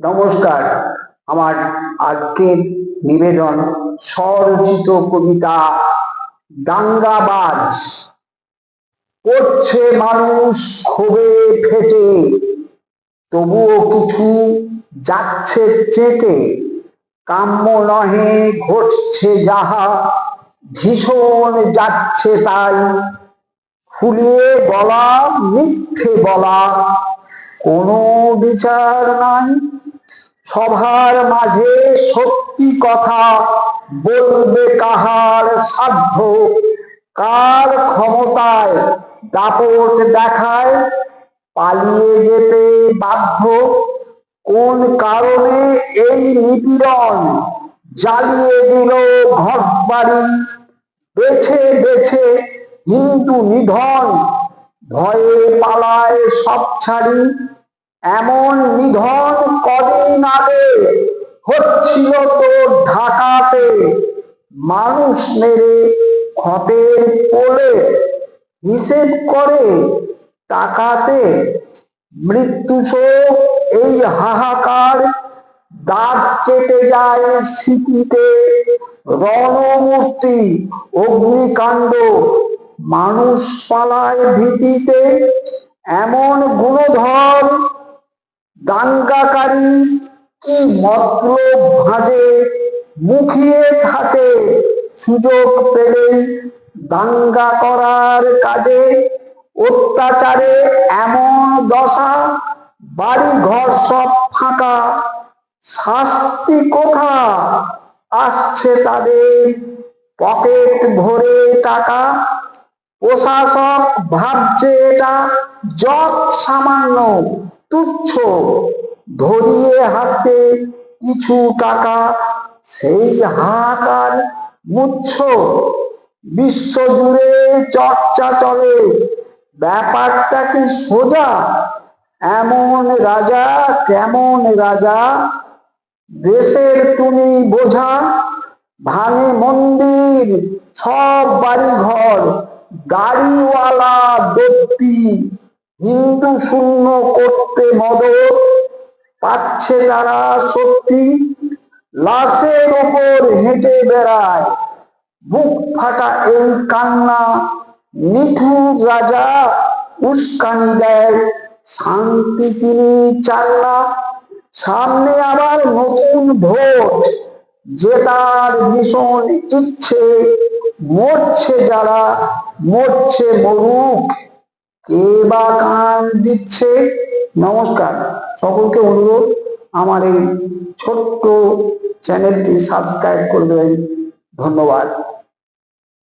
নমস্কার। আমার আজকের নিবেদন স্বরচিত কবিতা দাঙ্গাবাজ। করছে মানুষ ক্ষোভে ফেটে, তবুও কিছু যাচ্ছে চেটে, কাম্য নহে ঘটছে যাহা, ভীষণ যাচ্ছে তাই। ফুলিয়ে বলা, মিথ্যে বলা, কোনো বিচার নাই। সভার মাঝে সত্যি কথা বলবে কাহার সাধ্য। কার ক্ষমতায় দাপট দেখায় পালিয়ে যেতে বাধ্য? কোন কারণে এই নিপীড়ন জ্বালিয়ে দিল ঘর বাড়ি বেছে বেছে হিন্দু নিধন ভয়ে পালায় সব ছাড়ি। এমন নিধন কদিন আগে হচ্ছিল তো ঢাকাতে। মানুষ মেরে ক্ষতের পোলে হিসেব করে টাকাতে মৃত্যু শোক। এই হাহাকার দাঁত কেটে যায় স্মৃতিতে। রণমূর্তি, অগ্নিকাণ্ড মানুষ পালায় ভীতিতে এমন গুণধর দাঙ্গাকারী কি মতলব ভাঁজে মুখিয়ে থাকে সুযোগ পেলেই দাঙ্গা করার কাজে? অত্যাচারে এমন দশা বাড়ি ঘর সব ফাঁকা, শাস্তি কোথা? আসছে তাদের পকেট ভরে টাকা। প্রশাসক ভাবছে এটা যত সামান্য তুচ্ছ। ধরিয়ে হাতে কিছু টাকা, সেই হাহাকার মুচ্ছ। বিশ্বজুড়ে চর্চা চলে, ব্যাপারটা কি সোজা? এমন রাজা কেমন রাজা? দেশের তুমি বোঝা, ভাঙে মন্দির, সব বাড়ি ঘর গাড়িওয়ালা ব্যক্তি হিন্দু শূন্য করতে মদত পাচ্ছে তারা সত্যি। লাশের ওপর হেঁটে বেড়ায়। বুক ফাটা এই কান্না নিঠুর রাজা উস্কানি দেয়। শান্তি তিনি চান না। সামনে আবার নতুন ভোট। জেতার ভীষণ ইচ্ছে, মরছে যারা, মরছে মরুক। কে বা কান দিচ্ছে? নমস্কার। সকলকে অনুরোধ আমার এই ছোট্ট চ্যানেলটি সাবস্ক্রাইব করবেন ধন্যবাদ।